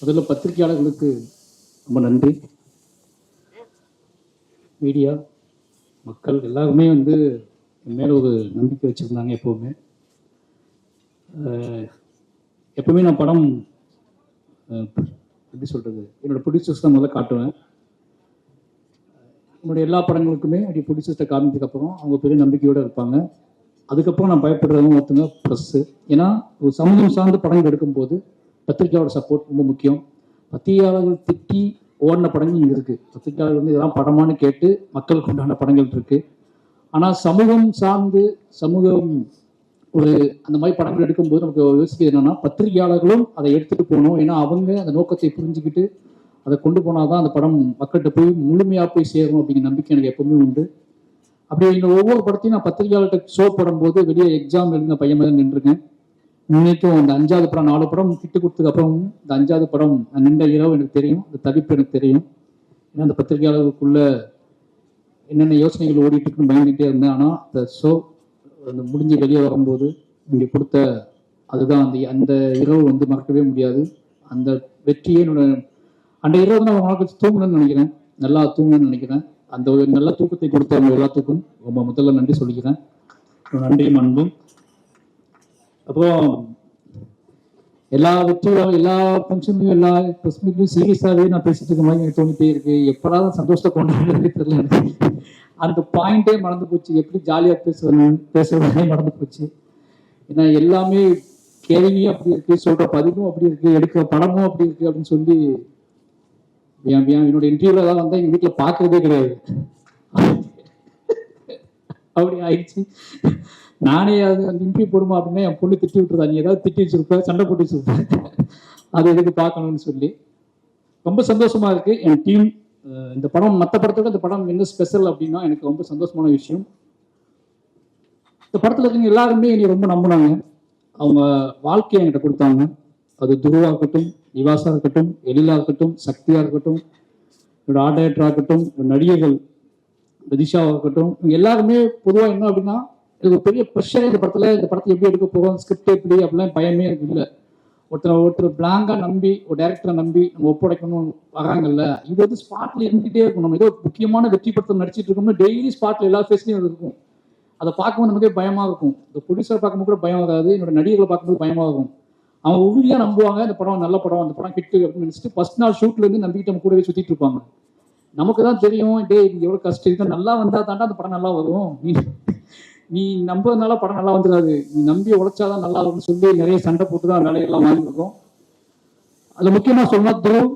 முதல்ல பத்திரிகையாளர்களுக்கு ரொம்ப நன்றி. மீடியா மக்கள் எல்லாருமே வந்து என் மேலே ஒரு நம்பிக்கை வச்சுருந்தாங்க எப்போவுமே. எப்போவுமே நான் படம் எப்படி சொல்கிறது என்னோட ப்ரொடியூசர்ஸ் தான் முதல்ல காட்டுவேன். என்னுடைய எல்லா படங்களுக்குமே அப்படி ப்ரொடியூசர்ஸ்ட்டை காமிச்சதுக்கப்புறம் அவங்க பெரிய நம்பிக்கையோடு இருப்பாங்க. அதுக்கப்புறம் நான் பயப்படுறதும் ஒருத்தங்க ப்ரெஸ்ஸு ஏன்னா ஒரு சமூகம் சார்ந்த படங்கள் எடுக்கும்போது பத்திரிக்கையாளர் சப்போர்ட் ரொம்ப முக்கியம். பத்திரிகையாளர்கள் திட்டி ஓடின படங்கள் இங்கே இருக்குது பத்திரிகையாளர் வந்து இதெல்லாம் படமான்னு கேட்டு மக்களுக்கு உண்டான படங்கள் இருக்குது ஆனால் சமூகம் சார்ந்து சமூகம் ஒரு அந்த மாதிரி படங்கள் எடுக்கும்போது நமக்கு யோசிக்கிறது என்னன்னா பத்திரிகையாளர்களும் அதை எடுத்துட்டு போகணும். ஏன்னா அவங்க அந்த நோக்கத்தை புரிஞ்சுக்கிட்டு அதை கொண்டு போனாதான் அந்த படம் மக்கள்கிட்ட போய் முழுமையாக போய் சேரும் அப்படிங்கிற நம்பிக்கை எனக்கு எப்பவுமே உண்டு. அப்படி இந்த ஒவ்வொரு படத்தையும் நான் பத்திரிகையாளர்கிட்ட ஷோ போடும்போது வெளியே எக்ஸாம் எழுதின பையன் மாதிரி நின்றுருக்கேன். இன்னைக்கும் அந்த அஞ்சாவது படம் நாலு படம் கிட்டு கொடுத்ததுக்கு அப்புறம் இந்த அஞ்சாவது படம் நின்ற இரவு எனக்கு தெரியும் அந்த தவிப்பு எனக்கு தெரியும். ஏன்னா அந்த பத்திரிகையாளருக்குள்ள என்னென்ன யோசனைகள் ஓடிட்டு இருக்குன்னு பயந்துகிட்டே இருந்தேன். ஆனால் அந்த ஷோ அந்த முடிஞ்சு வெளியே வரும்போது இங்கே கொடுத்த அதுதான் அந்த அந்த இரவு வந்து மறக்கவே முடியாது. அந்த வெற்றியே என்னோட அந்த இரவு நான் உங்களுக்கு தூங்கணும்னு நினைக்கிறேன். நல்லா தூங்கணும்னு நினைக்கிறேன். அந்த ஒரு நல்ல தூக்கத்தை கொடுத்தவங்க எல்லாத்துக்கும் ரொம்ப முதல்ல நன்றி சொல்லிக்கிறேன். நன்றியும் அன்பும். அப்புறம் எல்லா வெற்றியும் எல்லா ஃபங்க்ஷன்லையும் எல்லா ப்ரெஸ் மீட்லையும் சீரியஸாகவே நான் பேசிட்டு இருக்க மாதிரி எனக்கு தோணிட்டே இருக்கு. எப்படாதான் சந்தோஷத்தை கொண்டு தெரியல எனக்கு. அந்த பாயிண்டே மறந்து போச்சு. எப்படி ஜாலியாக பேசுவேன் பேசுறதுனே மறந்து போச்சு. ஏன்னா எல்லாமே கேள்வியும் அப்படி இருக்கு சொல்ற பதிவும் அப்படி இருக்கு எடுக்கிற படமும் அப்படி இருக்கு அப்படின்னு சொல்லி என் என்னோட இன்டர்வியூல தான் வந்தா எங்க வீட்டில் பார்க்கறதே கிடையாது. அப்படி ஆயிடுச்சு. நானே அது அந்த இன்டர்வியூ போடுமா அப்படின்னா என் பொண்ணு திட்டி விட்டுருதா? நீ ஏதாவது திட்டி வச்சிருப்ப சண்டை போட்டு வச்சிருப்ப. அது எதுக்கு பார்க்கணும்னு சொல்லி. ரொம்ப சந்தோஷமா இருக்கு. என் டீம் இந்த படம் மற்ற படத்தோட இந்த படம் என்ன ஸ்பெஷல் அப்படின்னா எனக்கு ரொம்ப சந்தோஷமான விஷயம். இந்த படத்துல இருக்கவங்க எல்லாருமே என்னை ரொம்ப நம்பினாங்க. அவங்க வாழ்க்கையை என்கிட்ட கொடுத்தாங்க. அது துருவா இருக்கட்டும் நிவாசா இருக்கட்டும் எழிலா இருக்கட்டும் சக்தியா இருக்கட்டும் என்னோட ஆர்ட் இருக்கட்டும் நடிகர்கள் ரதிஷாவா இருக்கட்டும் இவங்க எல்லாருமே பொதுவாக என்ன அப்படின்னா எனக்கு ஒரு பெரிய ப்ரெஷர் இந்த படத்தில் இந்த படத்தை எப்படி எடுக்க போகிறோம் ஸ்கிரிப்ட் எப்படி? அப்படிலாம் பயமே எனக்கு இல்லை. ஒருத்தர் ஒருத்தர் பிளாங்காக நம்பி ஒரு டேரக்டரை நம்பி நம்ம ஒப்படைக்கணும் வராங்கல்ல இது வந்து ஸ்பாட்டில் இருந்துகிட்டே இருக்கும். நம்ம ஏதோ முக்கியமான வெற்றி படத்தை நடிச்சிட்டு இருக்கோம்னா டெய்லி ஸ்பாட்டில் எல்லா ஃபேஸ்லையும் இருக்கும். அதை பார்க்கும்போது நமக்கே பயமாக இருக்கும். இந்த ப்ரொடியூசரை பார்க்கும்போது கூட பயம் வராது. என்னோட நடிகர்களை பார்க்கும்போது பயமாக இருக்கும். அவங்க உறுதியாக நம்புவாங்க இந்த படம் நல்ல படம் அந்த படம் கிட்டு அப்படின்னு நினச்சிட்டு ஃபர்ஸ்ட் நாள் ஷூட்லேருந்து நம்பிக்கிட்டு நம்ம கூடவே சுற்றிட்டு இருப்பாங்க. நமக்கு தான் தெரியும் டே இது எவ்வளோ கஷ்டம் இது நல்லா வந்தால் தாண்டா அந்த படம் நல்லா வரும். நீ நம்புறதுனால படம் நல்லா வந்துடாது. நீ நம்பி உழைச்சாதான் நல்லா வரும்னு சொல்லி நிறைய சண்டை போட்டு தான் வேலையெல்லாம் வாங்கியிருக்கோம் அதுல முக்கியமா சொன்னா துருவ்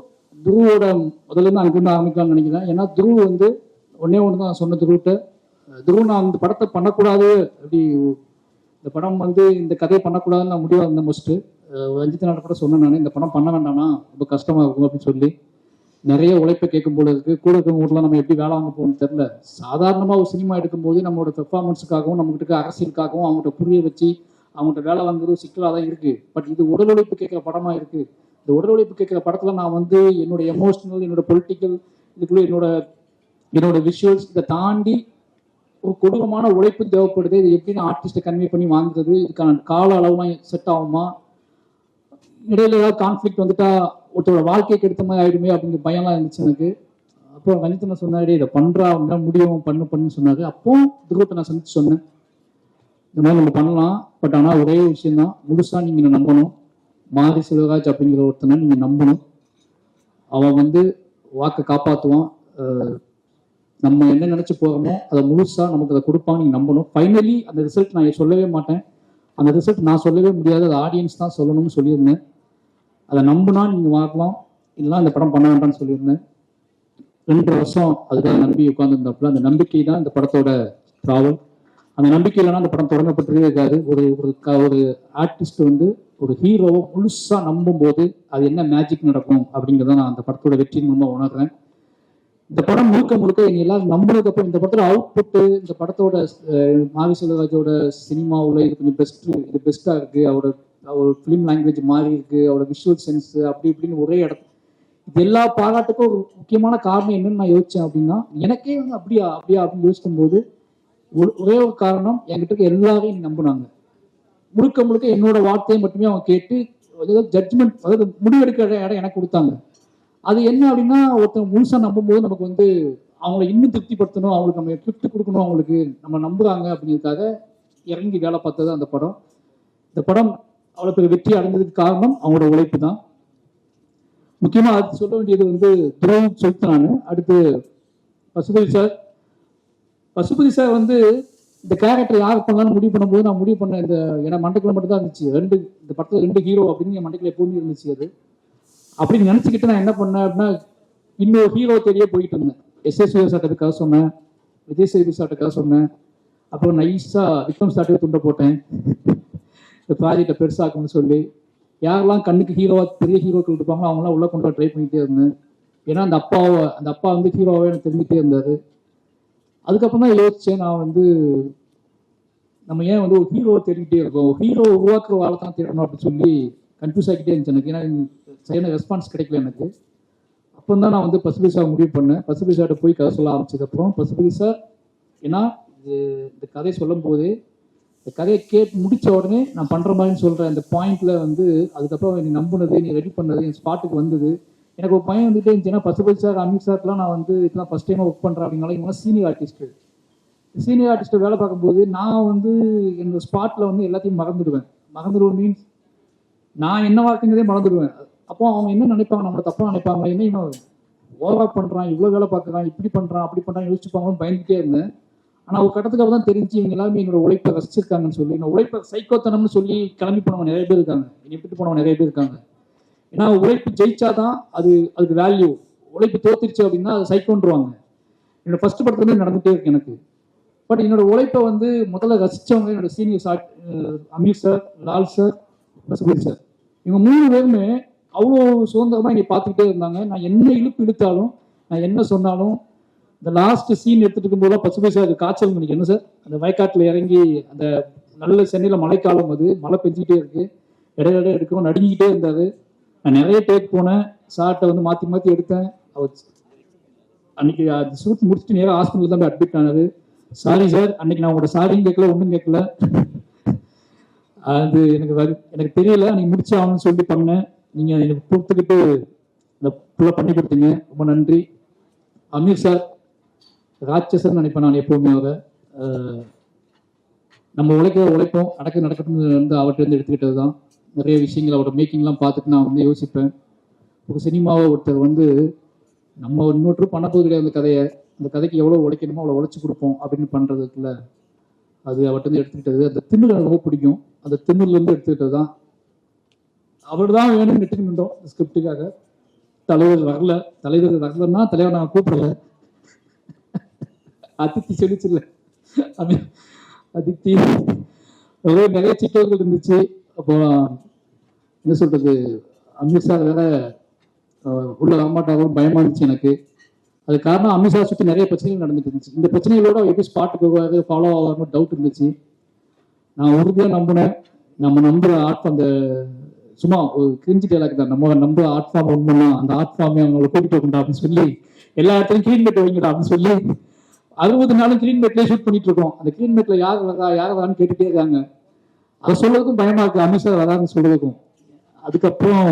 துருவோட முதல்ல இருந்து அங்கிருந்து ஆரம்பிக்கலாம்னு நினைக்கிறேன். ஏன்னா துருவ் வந்து ஒன்னே ஒன்று தான் சொன்ன துருவிட்ட துருவ் நான் இந்த படத்தை பண்ணக்கூடாது. அப்படி இந்த படம் வந்து இந்த கதையை பண்ணக்கூடாதுன்னு நான் முடிவாக இருந்தேன் ஃபஸ்ட்டு ரஞ்சித் நாட கூட சொன்னேன் நான் இந்த படம் பண்ண வேண்டாம்னா ரொம்ப கஷ்டமாக இருக்கும் அப்படின்னு சொல்லி. நிறைய உழைப்பை கேட்கும் போல இருக்கு. கூட இருக்கவங்கலாம் நம்ம எப்படி வேலை வாங்க போகணும்னு தெரியல. சாதாரணமாக ஒரு சினிமா எடுக்கும்போது நம்மளோட பெர்ஃபார்மன்ஸுக்காகவும் நம்மகிட்ட இருக்க அரசியலுக்காகவும் அவங்ககிட்ட புரிய வச்சு அவங்ககிட்ட வேலை வாங்குறது சிக்கலாக தான் இருக்கு. பட் இது உடல் உழைப்பு கேட்குற படமா இருக்கு. இந்த உடல் உழைப்பு கேட்குற படத்துல நான் வந்து என்னோட எமோஷனல் என்னோட பொலிட்டிக்கல் இதுக்குள்ள என்னோட என்னோட விஷுவல்ஸ் இதை தாண்டி ஒரு கொடூரமான உழைப்பு தேவைப்படுது. இது எப்படின்னு ஆர்டிஸ்ட்டை கன்வே பண்ணி வாங்குறது இதுக்கான கால அளவுலாம் செட் ஆகுமா? இடையில ஏதாவது கான்ஃப்ளிக் வந்துட்டா ஒருத்தரோட வாழ்க்கைக்கு கெடுத்த மாதிரி ஆயிடுமே அப்படிங்கிற பயம்லாம் இருந்துச்சு எனக்கு. அப்புறம் வனிதனை சொன்னாரு இதை பண்றா அப்படின்னா முடியும் பண்ணு பண்ணுன்னு சொன்னாரு. அப்போ துருவத்தை நான் சந்திச்சு சொன்னேன். இந்த மாதிரி நம்ம பண்ணலாம். பட் ஆனால் ஒரே விஷயம் தான் முழுசா நீங்க நம்பணும். மாரி சிவராஜ் அப்படிங்கிற ஒருத்தனை நீங்க நம்பணும். அவன் வந்து வாக்கை காப்பாற்றுவான் நம்ம என்ன நினைச்சு போகிறோமோ அதை முழுசா நமக்கு அதை கொடுப்பான்னு நீங்க நம்பணும். ஃபைனலி அந்த ரிசல்ட் நான் சொல்லவே மாட்டேன். அந்த ரிசல்ட் நான் சொல்லவே முடியாது. அது ஆடியன்ஸ் தான் சொல்லணும்னு சொல்லியிருந்தேன். அதை நம்பினா நீங்க வாங்கலாம். இல்லைன்னா இந்த படம் பண்ண வேண்டாம்னு சொல்லியிருந்தேன். ரெண்டு வருஷம் அதுக்காக நம்பி உட்காந்துருந்தப்பல அந்த நம்பிக்கை தான் இந்த படத்தோட ட்ராவல் அந்த நம்பிக்கை இல்லைன்னா அந்த படம் தொடங்கப்பட்டதே இருக்காது. ஒரு ஒரு க- ஒரு ஆர்டிஸ்ட் வந்து ஒரு ஹீரோவை முழுசா நம்பும் போது அது என்ன மேஜிக் நடக்கும் அப்படிங்கிறத நான் அந்த படத்தோட வெற்றி மூலமா உணர்றேன். இந்த படம் முழுக்க முழுக்க எங்க எல்லாரும் நம்புறதுக்கு அப்புறம் இந்த படத்தோட அவுட்புட்டு இந்த படத்தோட மாவி மாரி செல்வராஜோட சினிமாவுல இது கொஞ்சம் பெஸ்ட் இது பெஸ்டா இருக்கு. அவரோட அவர் ஃபிலிம் லாங்குவேஜ் மாறி இருக்கு அவரோட விஷுவல் சென்ஸ் அப்படி இப்படின்னு ஒரே இடத்து இது எல்லா பாராட்டுக்கும் ஒரு முக்கியமான காரணம் என்னன்னு நான் யோசிச்சேன் அப்படின்னா எனக்கே வந்து அப்படியா அப்படியா அப்படின்னு யோசிக்கும் போது ஒரு- ஒரே ஒரு காரணம் என்கிட்ட இருக்க எல்லாரையும் நம்பினாங்க. முழுக்க முழுக்க என்னோட வார்த்தையை மட்டுமே அவங்க கேட்டு அதாவது ஜட்ஜ்மெண்ட் அதாவது முடிவெடுக்கிற இடம் எனக்கு கொடுத்தாங்க. அது என்ன அப்படின்னா ஒருத்தன் முழுசா நம்பும்போது நமக்கு வந்து அவங்கள இன்னும் திருப்திப்படுத்தணும் அவங்களுக்கு நம்ம கிஃப்ட் கொடுக்கணும் அவங்களுக்கு நம்ம நம்புறாங்க அப்படிங்கிறதுக்காக இறங்கி வேலை பார்த்தது அந்த படம். இந்த படம் அவ்வளோ பெரிய வெற்றி அடைஞ்சதுக்கு காரணம் அவங்களோட உழைப்பு தான். முக்கியமாக அது சொல்ல வேண்டியது வந்து துரோகம் சொல்லிட்டு நான் அடுத்து பசுபதி சார். பசுபதி சார் வந்து இந்த கேரக்டர் யார் பண்ணலாம்னு முடிவு பண்ணும்போது நான் முடிவு பண்ண இந்த ஏன்னா மண்டக்கில் மட்டும் தான் இருந்துச்சு. ரெண்டு இந்த படத்தில் ரெண்டு ஹீரோ அப்படின்னு என் மண்டக்கில் எப்பவுமே இருந்துச்சு அது. அப்படின்னு நினச்சிக்கிட்டு நான் என்ன பண்ணேன் அப்படின்னா இன்னொரு ஹீரோ தெரிய போயிட்டு இருந்தேன். எஸ் எஸ் சாட்டுக்காக சொன்னேன். விஜய் சேவி சாட்டுக்காக சொன்னேன். அப்புறம் நைஸாக விக்ரம் சாட்டுக்கு துண்டை போட்டேன். இந்த ப்ராஜெக்டை பெருசாக்கணும்னு சொல்லி யாரெல்லாம் கண்ணுக்கு ஹீரோவா பெரிய ஹீரோக்கள் இருப்பாங்களோ அவங்களாம் உள்ள கொண்டு ட்ரை பண்ணிகிட்டே இருந்தேன். ஏன்னா அந்த அப்பாவை அந்த அப்பா வந்து ஹீரோவாகவே எனக்கு தெரிஞ்சுட்டே இருந்தார். அதுக்கப்புறம் தான் யோசித்தேன் நான் வந்து நம்ம ஏன் வந்து ஒரு ஹீரோவை தேடிக்கிட்டே இருக்கோம்? ஹீரோ உருவாக்குற வாழை தான் தேடணும் அப்படின்னு சொல்லி கன்ஃபியூஸ் ஆகிட்டே இருந்துச்சு எனக்கு. ஏன்னா சரியான ரெஸ்பான்ஸ் கிடைக்கல எனக்கு. அப்போ தான் நான் வந்து பசுபதி முடிவு பண்ணேன். பசுபிசாட்ட போய் கதை சொல்ல ஆரம்பிச்சதுக்கப்புறம் பசுபிசா ஏன்னா இது இந்த கதை சொல்லும் போதே இந்த கதையை கேட்டு முடிச்ச உடனே நான் பண்ற மாதிரி சொல்ற இந்த பாயிண்ட்ல வந்து அதுக்கப்புறம் நீ நம்புனது நீ ரெடி பண்ணது என் ஸ்பாட்டுக்கு வந்தது. எனக்கு ஒரு பையன் வந்துட்டே இருந்துச்சுன்னா பசுபதி சார் அமித் சார்லாம் நான் வந்து இதெல்லாம் ஃபர்ஸ்ட் டைம் ஒர்க் பண்றேன் அப்படின்னாலும் இவங்க சீனியர் ஆர்டிஸ்ட் சீனியர் ஆர்டிஸ்ட் வேலை பார்க்கும்போது நான் வந்து என்னோட ஸ்பாட்ல வந்து எல்லாத்தையும் மறந்துடுவேன். மறந்துடுவேன் மீன்ஸ் நான் என்ன வார்த்தைங்கிறதே மறந்துடுவேன். அப்போ அவங்க என்ன நினைப்பாங்க நம்மளை தப்பா நினைப்பாங்க என்ன இவன் ஓவரா பண்றான் இவ்வளவு வேலை பார்க்கறான் இப்படி பண்றான் அப்படி பண்றான் யோசிச்சுப்பாங்கன்னு பயந்துட்டே இருந்தேன். ஆனால் ஒரு கட்டத்துக்கு அப்புறம் தான் தெரிஞ்சு இவங்க எல்லாமே என்னோட உழைப்பை ரசிச்சிருக்காங்கன்னு சொல்லி என்னோட உழைப்பை சைக்கோத்தனம்னு சொல்லி கிளம்பி போனவங்க நிறைய பேர் இருக்காங்க. என்னை விட்டு போனவங்க நிறைய பேர் இருக்காங்க. ஏன்னா உழைப்பு ஜெயிச்சாதான் அது அதுக்கு வேல்யூ உழைப்பு தோத்துருச்சு அப்படின்னா அது சைக்கோன்றுவாங்க. என்னோட ஃபர்ஸ்ட் படத்துல நடந்துகிட்டே இருக்கு எனக்கு. பட் என்னோட உழைப்பை வந்து முதல்ல ரசித்தவங்க என்னோட senior sir Ameer sir Lal sir Pasupathi sir இவங்க மூணு பேருமே அவ்வளோ சுதந்திரமாக இங்கே பார்த்துக்கிட்டே இருந்தாங்க. நான் என்ன இழுப்பு இழுத்தாலும் நான் என்ன சொன்னாலும் இந்த லாஸ்ட் சீன் எடுத்துட்டு இருக்கும்போது பசுமை சார் காய்ச்சல் மணிக்கு. என்ன சார்? அந்த வயக்காட்டில் இறங்கி அந்த நல்ல சென்னையில் மழைக்காலம் அது. மழை பெஞ்சிக்கிட்டே இருக்கு. இடையிட எடுக்கும் நடுங்கிக்கிட்டே இருந்தாரு. நான் நிறைய டேக் போனேன். சார்ட்டை வந்து மாற்றி மாற்றி எடுத்தேன். அவர் அன்னைக்கு அது ஷூட் முடிச்சுட்டு நேராக ஹாஸ்பிட்டல் தான் போய் அட்மிட் ஆனாரு. சாரி சார் அன்னைக்கு நான் உங்களோட சாரியும் கேட்கல ஒன்றும் கேட்கல. அது எனக்கு வரு- எனக்கு தெரியல. அன்னைக்கு முடிச்சு ஆகணும்னு சொல்லி பண்ணேன். நீங்க எனக்கு கொடுத்துக்கிட்டு இந்த புள்ள பண்ணி கொடுத்தீங்க. ரொம்ப நன்றி. அமீர் சார் ராட்சசன் நினைப்பேன் நான் எப்பவுமே அவரை நம்ம உழைக்க உழைப்போம் நடக்க நடக்கட்டும்னு வந்து அவர்கிட்ட இருந்து எடுத்துக்கிட்டது தான் நிறைய விஷயங்கள் அவரோட மேக்கிங்லாம் பார்த்துட்டு நான் வந்து யோசிப்பேன். ஒரு சினிமாவை ஒருத்தர் வந்து நம்ம இன்னொரு பண்ண போது கிடையாது அந்த கதையை. அந்த கதைக்கு எவ்வளோ உழைக்கணுமோ அவ்வளோ உழைச்சி கொடுப்போம் அப்படின்னு பண்ணுறதுக்குள்ள அது அவர்கிட்ட எடுத்துக்கிட்டது. அந்த திமிழ் எனக்கு ரொம்ப பிடிக்கும். அந்த திமிழ்லேருந்து எடுத்துக்கிட்டது தான் அவர் தான் வேணும்னு எடுத்துக்கிட்டு இருந்தோம் ஸ்கிரிப்டுக்காக தலைவர் வரல. தலைவர் வரலன்னா தலைவர் நான் கூப்பிடல. அதித்தி சொல்லிச்சுல்ல. அது அதித்தி. ஒரே நிறைய சிக்கல்கள் இருந்துச்சு. அப்போ என்ன சொல்றது அமித்ஷா வேற உள்ள வரமாட்டாகவும் பயமா இருந்துச்சு எனக்கு. அது காரணம் அமித்ஷா சுற்றி நிறைய பிரச்சனைகள் நடந்துட்டு இருந்துச்சு. இந்த பிரச்சனைகளோட எப்படி ஸ்பாட்டுக்கு போகாது ஃபாலோ ஆகாமல் டவுட் இருந்துச்சு. நான் உறுதியாக நம்பினேன். நம்ம நம்புற ஆர்ட் அந்த சும்மா ஒரு கிரிஞ்சி டேலாக் தான். நம்ம நம்புற ஆர்ட் ஃபார்ம் ஒண்ணுன்னா அந்த ஆர்ட் ஃபார்மே அவங்களை கூட்டிட்டு வரணும் அப்படின்னு சொல்லி எல்லா இடத்துலையும் கிளீன் கட்டு வைங்கடா அப்படின்னு சொல்லி அறுபது நாளும் கிளீன் மேட்லேயே ஷூட் பண்ணிட்டு இருக்கோம். அந்த கிளீன் மேட்ல யார் வரா யார் வரான்னு கேட்டுட்டே இருக்காங்க. அதை சொல்றதுக்கும் பயமா இருக்கு. அமித்ஷா வரான்னு சொல்றதுக்கும். அதுக்கப்புறம்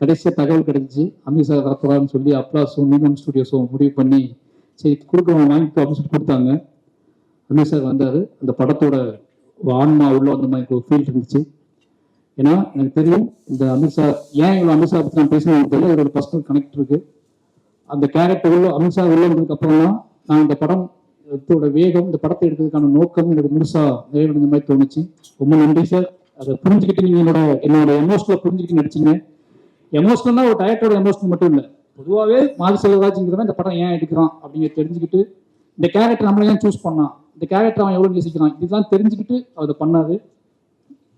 கடைசியாக தகவல் கிடைச்சி அமித்ஷா வரப்போறான்னு சொல்லி அப்ளாஸும் நீமன் ஸ்டுடியோஸும் முடிவு பண்ணி சரி கொடுக்குறோம் வாங்கிக்கோ அப்படின்னு சொல்லி கொடுத்தாங்க. அமித்ஷா வந்தாரு. அந்த படத்தோட ஆன்மா உள்ள வந்த மாதிரி ஒரு ஃபீல் இருந்துச்சு. ஏன்னா எனக்கு தெரியும் இந்த அமித்ஷா ஏன் இவ்வளோ அமித்ஷா பற்றி நான் பேசணும்? தெரியல இதோட பர்சனல் கனெக்ட் இருக்கு. அந்த கேரக்டர் உள்ள அமித்ஷா உள்ள வந்ததுக்கு அப்புறம் தான் நான் இந்த படம் இதோட வேகம் இந்த படத்தை எடுக்கிறதுக்கான நோக்கம் எனக்கு முழுசா நிறைவடைந்த மாதிரி தோணுச்சு. ரொம்ப நன்றி சார் அதை புரிஞ்சுக்கிட்டு நீங்க என்னோட என்னோட எமோஷனலை புரிஞ்சுக்கிட்டு நடிச்சீங்க. எமோஷனல்னா ஒரு டயட்டோட எமோஷனல் மட்டும் இல்லை. பொதுவாகவே மாரி செல்வராஜ்ங்கிறவன் இந்த படம் ஏன் எடுக்கிறான் அப்படிங்கிறத தெரிஞ்சுக்கிட்டு இந்த கேரக்டர் நம்மள ஏன் சூஸ் பண்ணான்? இந்த கேரக்டர் அவன் எவ்வளவு நேசிக்கிறான்? இதெல்லாம் தெரிஞ்சுக்கிட்டு அவர் அதை பண்ணாரு.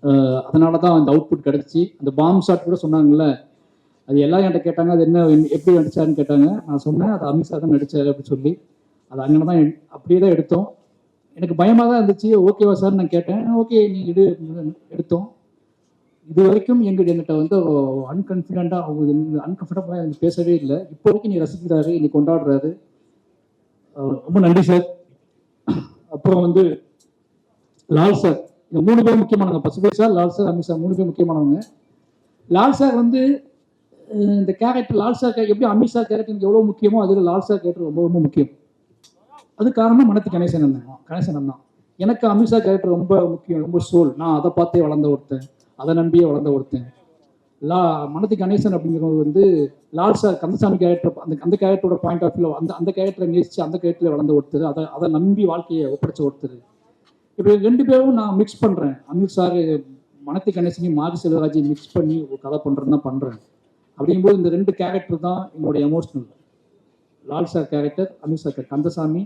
அஹ் அதனால தான் அந்த அவுட்புட் கிடைச்சி. அந்த பாம் ஷாட் கூட சொன்னாங்கல்ல அது எல்லாம் என்கிட்ட கேட்டாங்க அது என்ன எப்படி நடிச்சாருன்னு கேட்டாங்க. நான் சொன்னேன் அது அமித்ஷா தான் நடிச்சாரு அப்படின்னு சொல்லி. அது அங்கே தான் அப்படியே தான் எடுத்தோம். எனக்கு பயமாக தான் இருந்துச்சு. ஓகேவா சார் நான் கேட்டேன். ஓகே நீ எடு எடுத்தோம். இது வரைக்கும் எங்கள் எங்கிட்ட வந்து அன்கன்ஃபிடண்ட்டாக அவங்க அன்கம்ஃபர்டபுளாக எனக்கு பேசவே இல்லை. இப்போ வரைக்கும் நீ ரசிக்கிறாரு நீ கொண்டாடுறாரு. ரொம்ப நன்றி சார் அப்புறம் வந்து லால் சார் இந்த மூணு பேர் முக்கியமானவங்க. Pasupathi sir Lal sir Amit sir மூணு பேர் முக்கியமானவங்க. லால் சார் வந்து இந்த கேரக்டர் லால் சார் character- எப்படி அமித்ஷா கேரக்டர் எவ்வளோ முக்கியமோ அதில் லால் சார் கேரக்டர் ரொம்ப ரொம்ப முக்கியம். அது காரணம் மனத்து கணேசன் தான் கணேசன் தான் எனக்கு அமித்ஷா கேரக்டர் ரொம்ப முக்கியம் ரொம்ப சோல் நான் அதை பார்த்தே வளர்ந்த ஒருத்தன். அதை நம்பியே வளர்ந்த ஒருத்தன். லா மனத்து கணேசன் அப்படிங்கிறவர் வந்து லால் சார் கந்தசாமி கேரக்டர் அந்த அந்த கேரக்டரோட பாயிண்ட் ஆஃப் வியூ அந்த அந்த கேரக்டரை நேசிச்சு அந்த கேரக்டரில் வளர்ந்த ஒருத்தர். அதை அதை நம்பி வாழ்க்கையை ஒப்படைச்ச ஒருத்தர். இப்போ ரெண்டு பேரும் நான் மிக்ஸ் பண்ணுறேன் அமித் சார் மனத்தி கணேசனையும் மாரி செல்வராஜையும் மிக்ஸ் பண்ணி ஒரு கதை பண்ணுறேன்னு தான் பண்ணுறேன் அப்படிங்கும்போது இந்த ரெண்டு கேரக்டர் தான் என்னுடைய emotional Lal sir character Amit sir Kandasamy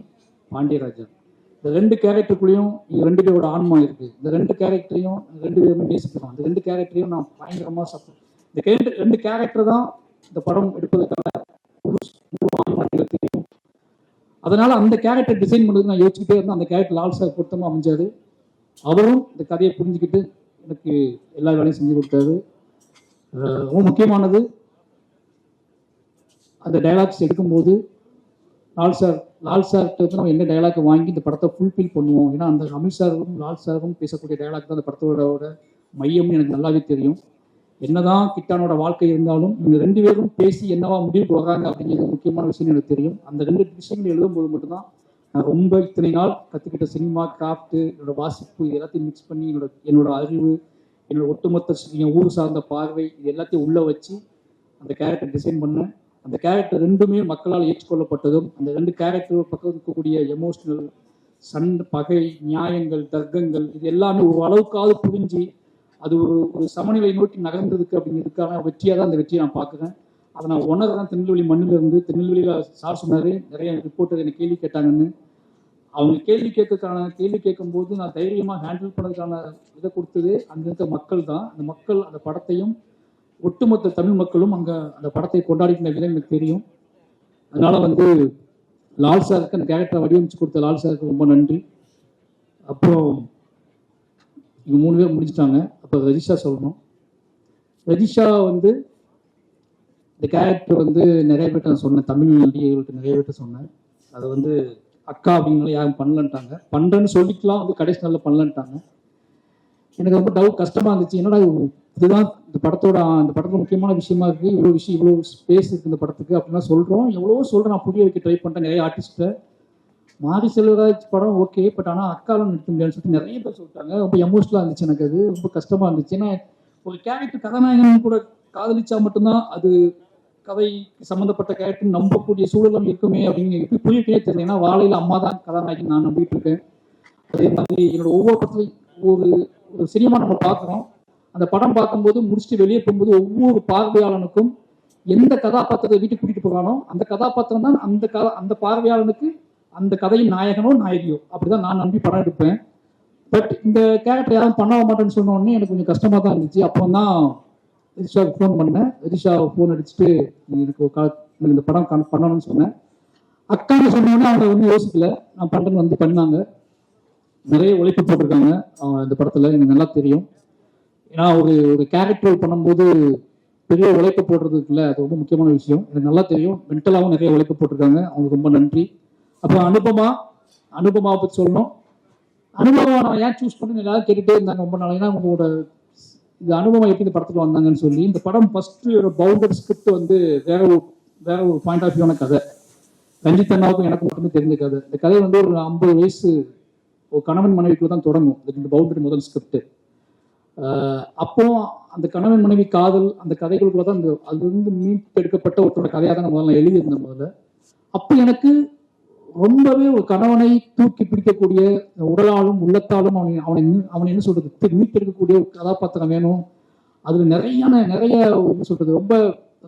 Pandiarajan. இந்த ரெண்டு கேரக்டருக்குள்ளேயும் ரெண்டு பேரோட ஆன்மா இருக்கு. இந்த ரெண்டு கேரக்டரையும் ரெண்டு பேருமே நேசிக்கிறோம். இந்த ரெண்டு கேரக்டரையும் நான் பயங்கரமா சப்போர்ட் இந்த கேரக்டர் ரெண்டு கேரக்டர் தான் இந்த படம் எடுப்பதற்கான தெரியும் அதனால அந்த கேரக்டர் டிசைன் பண்ணுறது நான் யோசிச்சுக்கிட்டே இருந்தேன். அந்த கேரக்டர் லால் சார் பொருத்தமாக அமைஞ்சாரு. அவரும் இந்த கதையை புரிஞ்சுக்கிட்டு எனக்கு எல்லா வேலையும் செஞ்சு கொடுத்தாரு. ரொம்ப முக்கியமானது. அந்த டைலாக்ஸ் எடுக்கும்போது லால் சார் லால் சார்கிட்ட வந்து நம்ம என்ன டைலாக் வாங்கி இந்த படத்தை ஃபுல்ஃபில் பண்ணுவோம்? ஏன்னா அந்த அமித் சாரும் லால் சாரும் பேசக்கூடிய டைலாக் தான் அந்த படத்தோட மையம்னு எனக்கு நல்லாவே தெரியும். என்னதான் கிட்டானோட வாழ்க்கை இருந்தாலும் இவங்க ரெண்டு பேரும் பேசி என்னவா முடிவுக்கு போகிறாங்க அப்படிங்கிறது முக்கியமான விஷயம் எனக்கு தெரியும். அந்த ரெண்டு விஷயங்கள் எழுதும்போது மட்டும்தான் நான் ரொம்ப இத்தனை நாள் கற்றுக்கிட்ட சினிமா கிராஃப்ட் என்னோட வாசிப்பு இது எல்லாத்தையும் மிக்ஸ் பண்ணி என்னோட என்னோட அறிவு என்னோட ஒட்டுமொத்த என் ஊர் சார்ந்த பார்வை இது எல்லாத்தையும் உள்ளே வச்சு அந்த கேரக்டர் டிசைன் பண்ணேன். அந்த கேரக்டர் ரெண்டுமே மக்களால் ஏற்றுக்கொள்ளப்பட்டதும் அந்த ரெண்டு கேரக்டர் பக்கம் இருக்கக்கூடிய எமோஷனல் சண்டை பகை நியாயங்கள் தர்க்கங்கள் இது எல்லாமே ஒரு அளவுக்காவது புரிஞ்சு அது ஒரு ஒரு சமநிலை நோக்கி நகர்ந்ததுக்கு அப்படிங்கிறதுக்கான வெற்றியாக தான் அந்த வெற்றியை நான் பார்க்குறேன். அதை நான் உணர்றேன். திருநெல்வேலி மண்ணில் இருந்து திருநெல்வேலியில் சார் சொன்னார் நிறைய ரிப்போர்ட்டர் என்னை கேள்வி கேட்டாங்கன்னு. அவங்க கேள்வி கேட்கறதுக்கான கேள்வி கேட்கும்போது நான் தைரியமாக ஹேண்டில் பண்ணதுக்கான இதை கொடுத்தது அங்கே இருக்க மக்கள் தான் அந்த மக்கள் அந்த படத்தையும் ஒட்டுமொத்த தமிழ் மக்களும் அங்கே அந்த படத்தை கொண்டாடிக்கிற விதம் எனக்கு தெரியும். அதனால வந்து லால் சாருக்கு அந்த கேரக்டரை வடிவமைச்சு கொடுத்த லால் சாருக்கு ரொம்ப நன்றி. அப்புறம் இவங்க மூணு பேர் முடிஞ்சிட்டாங்க. அப்போ ரஜிஷா சொல்லணும். ரஜிஷா வந்து இந்த கேரக்டர் வந்து நிறைய பேர்ட்ட நான் சொன்னேன். தமிழ் நடிகைகள்கிட்ட நிறைய பேர்ட்ட சொன்னேன். அதை வந்து அக்கா அப்படிங்கலாம் யாரும் பண்ணலன்ட்டாங்க. பண்ணுறேன்னு சொல்லிக்கலாம் வந்து கடைசி நாளில் பண்ணலன்ட்டாங்க. எனக்கு ரொம்ப டவுட் கஷ்டமா இருந்துச்சு. என்னடா இதுதான் இந்த படத்தோட இந்த படத்தோட முக்கியமான விஷயமா இருக்கு. இவ்வளோ விஷயம் இவ்வளோ ஸ்பேஸ் இருக்கு இந்த படத்துக்கு அப்படிலாம் சொல்றோம். எவ்வளவோ சொல்றேன். நான் புரிய வைக்க ட்ரை பண்ணிட்டேன் நிறைய ஆர்டிஸ்ட்டை மாரி செல்வராஜ் படம் ஓகே பட் ஆனால் அக்காலம் நடிக்க முடியாதுன்னு சொல்லிட்டு நிறைய பேர் சொல்லிட்டாங்க. ரொம்ப எமோஷனலாக இருந்துச்சு எனக்கு அது. ரொம்ப கஷ்டமா இருந்துச்சு. ஏன்னா ஒரு கேரக்டர் கதாநாயகன் கூட காதலிச்சா மட்டும்தான் அது கதை சம்மந்தப்பட்ட கேரக்டர் நம்பக்கூடிய சூழலும் இருக்குமே அப்படின்னு எப்படி புரியவே தெரியல. ஏன்னா வாழையில அம்மா தான் கதாநாயகன் நான் நம்பிட்டு இருக்கேன். அதே மாதிரி என்னோட ஒவ்வொரு படத்துலையும் ஒரு ஒரு சினிமா நம்ம பார்க்குறோம். அந்த படம் பார்க்கும்போது முடிச்சுட்டு வெளியே போகும்போது ஒவ்வொரு பார்வையாளனுக்கும் எந்த கதாபாத்திரத்தை வீட்டுக்கு கூட்டிட்டு போகிறானோ அந்த கதாபாத்திரம் தான் அந்த கதை அந்த பார்வையாளனுக்கு அந்த கதையின் நாயகனோ நாயகியோ. அப்படிதான் நான் நம்பி படம் எடுப்பேன். பட் இந்த கேரக்டர் யாரும் பண்ண மாட்டேன்னு சொன்ன உடனே எனக்கு கொஞ்சம் கஷ்டமா தான் இருந்துச்சு. அப்போ தான் ரிஷாவுக்கு ஃபோன் பண்ணேன். ரிஷா ஃபோன் அடிச்சுட்டு எனக்கு எனக்கு இந்த படம் பண்ணணும்னு சொன்னேன். அக்கான்னு சொன்னோடனே அவங்க வந்து யோசிக்கல. நான் பண்றேன்னு வந்து பண்ணாங்க. நிறைய உழைப்பு போட்டிருக்காங்க. அவங்க இந்த படத்துல எனக்கு நல்லா தெரியும். ஏன்னா ஒரு ஒரு கேரக்டர் பண்ணும்போது பெரிய உழைப்பு போடுறதுக்குல அது ரொம்ப முக்கியமான விஷயம். எனக்கு நல்லா தெரியும். மென்டலாகவும் நிறைய உழைப்பு போட்டிருக்காங்க. அவங்களுக்கு ரொம்ப நன்றி. அப்புறம் அனுபமா அனுபமாவை பற்றி சொல்லணும். அனுபவம் நான் ஏன் சூஸ் பண்ணி எல்லாரும் கேட்டுட்டே இருந்தாங்க ரொம்ப நாள். ஏன்னா உங்களோட இந்த அனுபவம் எப்படி இந்த படத்துக்கு வந்தாங்கன்னு சொல்லி இந்த படம் ஃபர்ஸ்ட் ஒரு பவுண்டட் ஸ்கிரிப்ட் வந்து வேற ஒரு வேற ஒரு பாயிண்ட் ஆஃப் வியூவான கதை. ரஞ்சித் அண்ணாவுக்கும் எனக்கு மட்டுமே தெரிஞ்ச கதை. இந்த கதை வந்து ஒரு ஐம்பது வயசு கணவன் மனைவிக்குள்ள தான் தொடங்கும். ரெண்டு பவுண்டரி முதல் ஸ்கிரிப்ட் அப்போ அந்த கணவன் மனைவி காதல் அந்த கதைகளுக்குள்ள தான் அந்த அதுலேருந்து மீட்டெடுக்கப்பட்ட ஒருத்தரோட கதையாக தான் நான் முதல்ல எழுதியிருந்தேன் முதல்ல. அப்போ எனக்கு ரொம்பவே ஒரு கணவனை தூக்கி பிடிக்கக்கூடிய உடலாலும் உள்ளத்தாலும் அவனை அவனை அவனை என்ன சொல்றது மீட்டெடுக்கக்கூடிய ஒரு கதாபாத்திரம் வேணும். அதுல நிறையான நிறைய என்ன சொல்றது ரொம்ப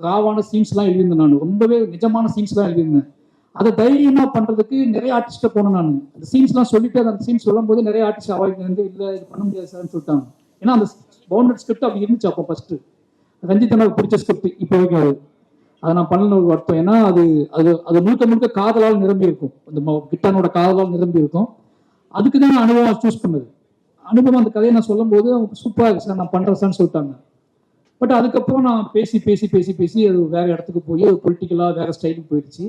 ராவான சீன்ஸ்லாம் எழுதியிருந்தேன் நான். ரொம்பவே நிஜமான சீன்ஸ்லாம் எழுதியிருந்தேன். அதை தைரியமா பண்றதுக்கு நிறைய ஆர்டிஸ்ட்டை போனேன் நான். அந்த சீன்ஸ்லாம் சொல்லிட்டு அந்த சீன்ஸ் சொல்லும் போது நிறைய ஆர்டிஸ்ட் அவாய்ட் வந்து இல்லை இது பண்ண முடியாது சார்னு சொல்லிட்டாங்க. ஏன்னா அந்த பவுண்டட் ஸ்கிரிப்ட் அப்படி இருந்துச்சு அப்போ ஃபர்ஸ்ட் ரஞ்சித் அண்ணாவுக்கு பிடிச்ச ஸ்கிரிப்ட் இப்போ வரைக்கும் அது அதை நான் பண்ணல ஒரு வருத்தம். ஏன்னா அது அது அது முழுக்க முழுக்க காதலால் நிரம்பி இருக்கும். அந்த கிட்டானோட காதலால் நிரம்பி இருக்கும். அதுக்கு தான் நான் அனுபவம் சூஸ் பண்ணது. அனுபவம் அந்த கதையை நான் சொல்லும்போது அவங்க சூப்பராக இருக்கு சார் நான் பண்ணுறேன் சார்னு சொல்லிட்டாங்க. பட் அதுக்கப்புறம் நான் பேசி பேசி பேசி பேசி அது வேற இடத்துக்கு போய் அது பொலிட்டிக்கலாக வேற ஸ்டைலுக்கு போயிடுச்சு.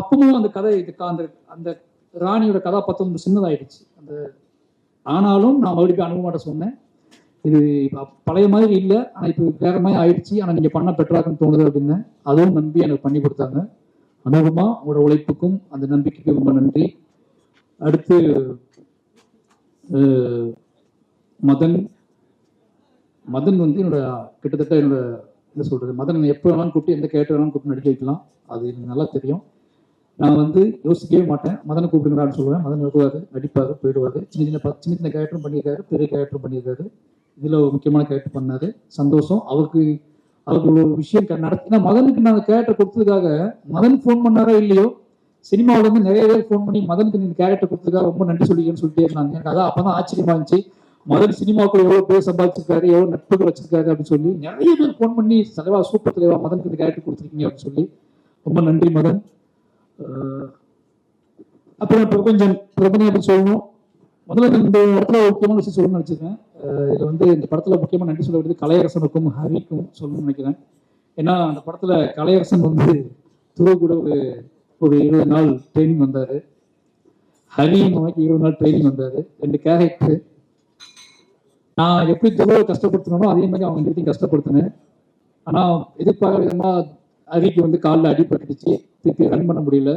அப்பவும் அந்த கதை இது அந்த அந்த ராணியோட கதாபாத்திரம் ரொம்ப சின்னதாயிடுச்சு. அந்த ஆனாலும் நான் மறுபடியும் அனுபவமாட்ட சொன்னேன். இது பழைய மாதிரி இல்லை ஆனால் இப்போ வேற மாதிரி ஆயிடுச்சு. ஆனால் நீங்கள் பண்ண பெட்டராகன்னு தோணுது அப்படின்னு அதுவும் நம்பி எனக்கு பண்ணி கொடுத்தாங்க. அனுபவமா உங்களோட உழைப்புக்கும் அந்த நம்பிக்கைக்கும் ரொம்ப நன்றி. அடுத்து மதன். மதன் வந்து என்னோட கிட்டத்தட்ட என்னோட என்ன சொல்றது மதன் எப்போ வேணாலும் கூப்பிட்டு எந்த கேட்டு வேணாலும் கூப்பிட்டு நடிக்க வைக்கலாம். அது எனக்கு நல்லா தெரியும். நான் வந்து யோசிக்கவே மாட்டேன். மதனை கூப்பிடுங்கிறான்னு சொல்லுவேன். மதன் வருவாரு நடிப்பார் போயிடுவார். சின்ன சின்ன சின்ன சின்ன கேரக்டரும் பண்ணியிருக்காரு பெரிய கேரக்டரும் பண்ணியிருக்காரு. இதில் ஒரு முக்கியமான கேரக்டர் பண்ணார். சந்தோஷம். அவருக்கு அவருக்கு ஒரு விஷயம் நடத்தினா மதனுக்கு நான் கேரக்டர் கொடுத்ததுக்காக மதன் ஃபோன் பண்ணாரோ இல்லையோ? சினிமாவில் வந்து நிறைய பேர் ஃபோன் பண்ணி மதனுக்கு நீங்கள் கேரக்டர் கொடுத்ததுக்காக ரொம்ப நன்றி சொல்லிக்கன்னு சொல்லிட்டே இருந்தாங்க. எனக்கு அதான் அப்பதான் ஆச்சரியமா இருந்துச்சு. மதன் சினிமாவுக்குள்ள எவ்வளோ பேர் சம்பாதிச்சிருக்காரு எவ்வளோ நட்புகள் வச்சிருக்காரு அப்படின்னு சொல்லி நிறைய பேர் ஃபோன் பண்ணி தலைவா சூப்பர் தலைவா மதனுக்கு இந்த கேரக்டர் கொடுத்துருக்கீங்க அப்படின்னு சொல்லி ரொம்ப நன்றி மதன். அப்புறம் பிரபஞ்சம் பிரபஞ்சன் எப்படி சொல்லணும். முதல்ல இந்த இடத்துல முக்கியமான விஷயம் சொல்லணும்னு நினைச்சிருக்கேன் இது வந்து இந்த படத்துல முக்கியமாக நன்றி சொல்ல வேண்டியது கலையரசனுக்கும் ஹரிக்கும் சொல்லணும்னு நினைக்கிறேன். ஏன்னா அந்த படத்துல கலையரசன் வந்து துருவ கூட ஒரு ஒரு இருபது நாள் ட்ரைனிங் வந்தாரு. ஹரி நோய்க்கு இருபது நாள் ட்ரைனிங் வந்தாரு. ரெண்டு கேரக்டர் நான் எப்படி துருவ கஷ்டப்படுத்தினோ அதே மாதிரி அவங்க ரெண்டு கஷ்டப்படுத்தினேன். ஆனா எதிர்பார்க்க விதமாக ஹரிக்கு வந்து காலில் அடிபட்டுடுச்சு. திருப்பி ரன் பண்ண முடியல.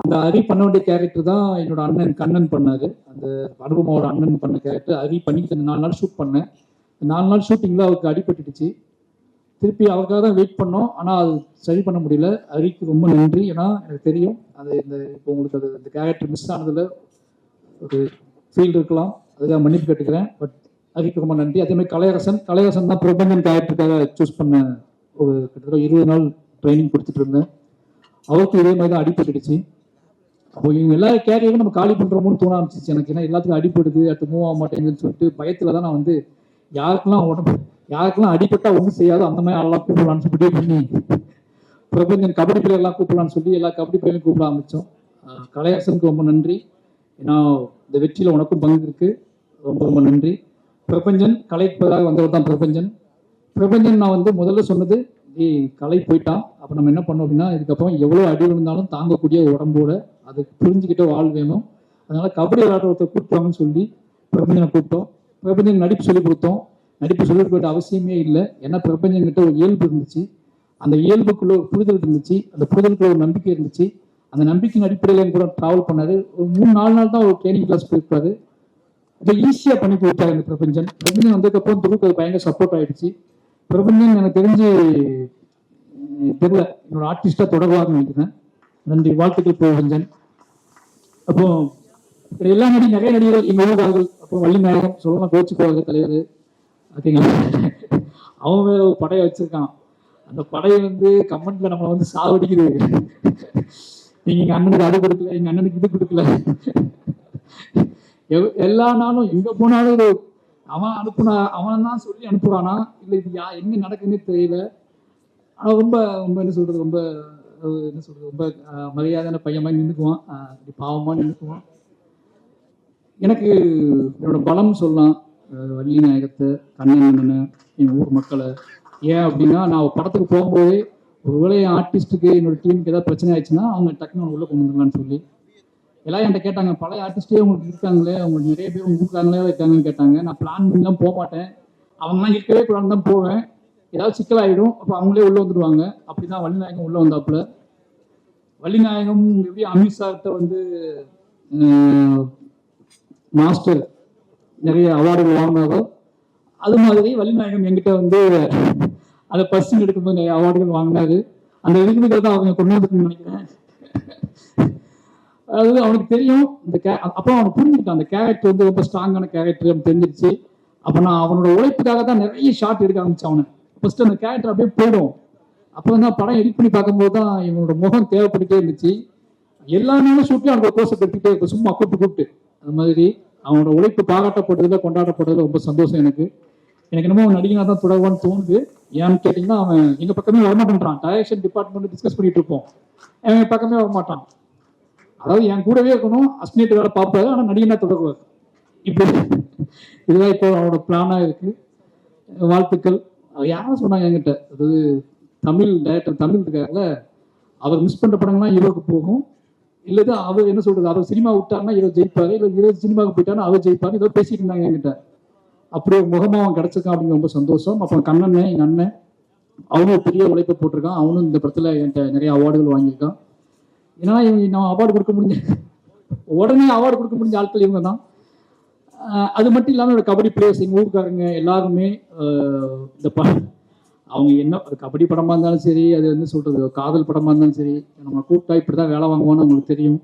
அந்த ஹரி பண்ண வேண்டிய கேரக்டர் தான் என்னோட அண்ணன் கண்ணன் பண்ணாரு. அந்த அனுபவமாவோட அண்ணன் பண்ண கேரக்டர் ஹரி பண்ணி நாலு நாள் ஷூட் பண்ணேன். இந்த நாலு நாள் ஷூட்டிங்கில் அவருக்கு அடிபட்டுடுச்சு. திருப்பி அவருக்காக தான் வெயிட் பண்ணோம். ஆனால் அது சரி பண்ண முடியல. ஹரிக்கு ரொம்ப நன்றி. ஏன்னா எனக்கு தெரியும். அது இந்த இப்போ உங்களுக்கு அது இந்த கேரக்டர் மிஸ் ஆனதில் ஒரு ஃபீல் இருக்கலாம். அதுக்காக மன்னிப்பு கேட்டுக்கிறேன். பட் ஹரிக்கு ரொம்ப நன்றி. அதே மாதிரி கலையரசன். கலையரசன் தான் பிரபஞ்சன் கேரக்டருக்காக சூஸ் பண்ண ஒரு கிட்டத்தட்ட இருபது நாள் ட்ரைனிங் கொடுத்துட்டு இருந்தேன். அவருக்கு இதே மாதிரி தான் அடிபட்டுடுச்சு அப்போ இவங்க எல்லா கேரியரும் நம்ம காலி பண்ணுறோமோன்னு தோண ஆரம்பிச்சிச்சு. எனக்கு ஏன்னா எல்லாத்துக்கும் அடிபடுது அடுத்து மூவ் ஆக மாட்டேங்குதுன்னு சொல்லிட்டு பயத்தில் தான் நான் வந்து யாருக்கெல்லாம் உடம்பு யாருக்கெல்லாம் அடிபட்டா ஒன்றும் செய்யாதோ அந்த மாதிரி ஆளெல்லாம் கூப்பிடலான்னு சொல்லி பண்ணி பிரபஞ்சன் கபடி பிளேயர் கூப்பிடலான்னு சொல்லி எல்லா கபடி பிளேயரும் கூப்பிட ஆரம்பித்தோம் கலையரசனுக்கு ரொம்ப நன்றி. ஏன்னா இந்த வெற்றியில் உனக்கும் பங்கு இருக்கு. ரொம்ப ரொம்ப நன்றி. பிரபஞ்சன் கலைப்பதாக வந்தவர் தான் பிரபஞ்சன். பிரபஞ்சன் நான் வந்து முதல்ல சொன்னது ஏய் கலை போயிட்டான் அப்ப நம்ம என்ன பண்ணோம் அப்படின்னா இதுக்கப்புறம் எவ்வளவு அடி விழுந்தாலும் தாங்கக்கூடிய உடம்போட அது புரிஞ்சுக்கிட்ட வாழ் வேணும். அதனால கபடி விளையாடுற ஒருத்தர் கூப்பிட்டாங்கன்னு சொல்லி பிரபஞ்சனை கூப்பிட்டோம். பிரபஞ்சன் நடிப்பு சொல்லி கொடுத்தோம். நடிப்பு சொல்லி கொடுக்க அவசியமே இல்லை. ஏன்னா பிரபஞ்சன் கிட்ட ஒரு இயல்பு இருந்துச்சு. அந்த இயல்புக்குள்ள ஒரு புரிதல் இருந்துச்சு. அந்த புரிதலுக்குள்ள ஒரு நம்பிக்கை இருந்துச்சு. அந்த நம்பிக்கையின் அடிப்படையில் என் கூட டிராவல் பண்ணாரு. ஒரு மூணு நாலு நாள் தான் ஒரு ட்ரைனிங் கிளாஸ் போயிருப்பாரு. அதை ஈஸியா பண்ணி கொடுத்தாரு இந்த பிரபஞ்சன். பிரபஞ்சன் வந்ததுக்கப்புறம் துருக்கு அது பயங்கர சப்போர்ட் ஆயிடுச்சு. பிரபஞ்சன் எனக்கு தெரிஞ்சு தெரியல. என்னோட ஆர்டிஸ்டா தொடர்பாக நினைக்கிறேன். நன்றி வாழ்த்துக்கள் பிரபஞ்சன். அப்போ எல்லா நடி நிறைய நடிகர்கள் எங்க ஊர்கள் அப்போ வள்ளி நாயகம் சொல்லலாம் கோச்சுக்குவாங்க தலைவர் ஓகேங்களா அவன் வேற ஒரு படையை வச்சிருக்கான். அந்த படையை வந்து கமெண்ட்ல நம்மளை வந்து சாவடிக்குது. நீங்க எங்க அண்ணனுக்கு அது கொடுக்கல எங்க அண்ணனுக்கு இது கொடுக்கல. எவ்- எல்லா நாளும் எங்க போனாலும் ஒரு அவன் அனுப்புனா அவன் தான் சொல்லி அனுப்புறானா? இல்ல இது யா எங்க நடக்குதுன்னே தெரியல. ஆனா ரொம்ப ரொம்ப என்ன சொல்றது ரொம்ப என்ன சொல்றது ரொம்ப மரியாதையான பையன் மாதிரி நின்றுக்குவான் இப்படி பாவமா நின்றுக்குவான் எனக்கு என்னோட பலம் சொல்லலாம். வள்ளி நாயகத்தை கண்ணன் அண்ணனை என் ஊர் மக்களை. ஏன் அப்படின்னா நான் படத்துக்கு போகும்போதே ஒருவேளை என் ஆர்டிஸ்ட்டுக்கு என்னோட டீமுக்கு ஏதாவது பிரச்சனை ஆயிடுச்சுன்னா அவங்க டக்குனு உள்ள கொண்டு வந்துடலான்னு சொல்லி. எல்லாம் என்கிட்ட கேட்டாங்க பழைய ஆர்டிஸ்டே உங்களுக்கு இருக்காங்களே அவங்க நிறைய பேர் உங்க இருக்காங்களே இருக்காங்கன்னு கேட்டாங்க. நான் பிளான் தான் போக மாட்டேன். அவங்கலாம் இருக்கவே கூடாதுன்னு தான் போவேன். ஏதாவது சிக்கலாயிடும் அப்போ அவங்களே உள்ளே வந்துடுவாங்க. அப்படிதான் வள்ளிநாயகம் உள்ளே வந்தாப்புல. வள்ளிநாயகம் எப்படி அமித் வந்து மாஸ்டர் நிறைய அவார்டுகள் வாங்கினாரோ அது மாதிரி வள்ளிநாயகம் எங்கிட்ட வந்து அதை பர்சன் எடுக்கும்போது நிறைய அவார்டுகள் வாங்கினாரு. அந்த விருதுகள் தான் அவங்க கொண்டு வந்துருக்குன்னு நினைக்கிறேன். அதாவது அவனுக்கு தெரியும். இந்த கே அப்போ அவனுக்கு புரிஞ்சுக்கிட்டான். அந்த கேரக்டர் வந்து ரொம்ப ஸ்ட்ராங்கான கேரக்டர் அப்படின்னு தெரிஞ்சிருச்சு. அப்போ நான் அவனோட உழைப்புக்காக தான் நிறைய ஷாட் எடுக்க ஆரம்பிச்சேன் அவனை. ஃபர்ஸ்ட் அந்த கேரக்டர் அப்படியே போயிடும். அப்போ தான் படம் எடிட் பண்ணி பார்க்கும்போது தான் இவனோட முகம் தேவைப்பட்டுட்டே இருந்துச்சு. எல்லா நாளும் ஷூட்லையும் அவனோட கோர்ஸ் எடுத்துக்கிட்டே இருக்கும் சும்மா கூப்பிட்டு கூப்பிட்டு. அது மாதிரி அவனோட உழைப்பு பாராட்டப்படுறதுல கொண்டாடப்படுறதுல ரொம்ப சந்தோஷம் எனக்கு. எனக்கு என்னமோ அவன் நடிகனா தான் தொடர்வான்னு தோணுது. ஏன்னு கேட்டிங்கன்னா அவன் எங்க பக்கமே வரமாட்டேன்றான். டைரக்ஷன் டிபார்ட்மெண்ட் டிஸ்கஸ் பண்ணிட்டு இருப்போம். அவன் பக்கமே வரமாட்டான். அதாவது என் கூடவே இருக்கணும் அஸ்மிட்டு வேலை பார்ப்பாரு ஆனால் நடிகனா தொடங்குவார் இப்படி. இதுதான் இப்போ அவனோட பிளானாக இருக்கு. வாழ்த்துக்கள். அவர் யாரும் சொன்னாங்க என்கிட்ட? அதாவது தமிழ் டைரக்டர் தமிழ் இருக்காருல்ல. அவர் மிஸ் பண்ணுற படங்கள்லாம் இவருக்கு போகும். இல்லது அவர் என்ன சொல்றது? அவர் சினிமா விட்டாருன்னா இவர் ஜெயிப்பாரு. இல்லை இவர் சினிமாவுக்கு போயிட்டாருன்னா அவர் ஜெயிப்பாரு. ஏதோ பேசிட்டு இருந்தாங்க என்கிட்ட. அப்படி ஒரு முகமா அவன் கிடைச்சிருக்கான் அப்படின்னு ரொம்ப சந்தோஷம். அப்புறம் கண்ணன் எங்கள் அண்ணன். அவனும் பெரிய உழைப்பு போட்டிருக்கான். அவனும் இந்த படத்தில் என்கிட்ட நிறைய அவார்டுகள் வாங்கியிருக்கான். ஏன்னா இவங்க நான் அவார்டு கொடுக்க முடிஞ்ச உடனே அவார்டு கொடுக்க முடிஞ்ச ஆட்கள் இவங்க தான் அது மட்டும் இல்லாமல் என்னோட கபடி பிளேயர்ஸ் எங்கள் ஊருக்காரங்க எல்லாருமே இந்த ப அவங்க என்ன அது கபடி படமாக இருந்தாலும் சரி அது வந்து சொல்கிறது காதல் படமாக இருந்தாலும் சரி நம்ம கூப்பிட்டா இப்படி தான் வேலை வாங்குவோன்னு அவங்களுக்கு தெரியும்.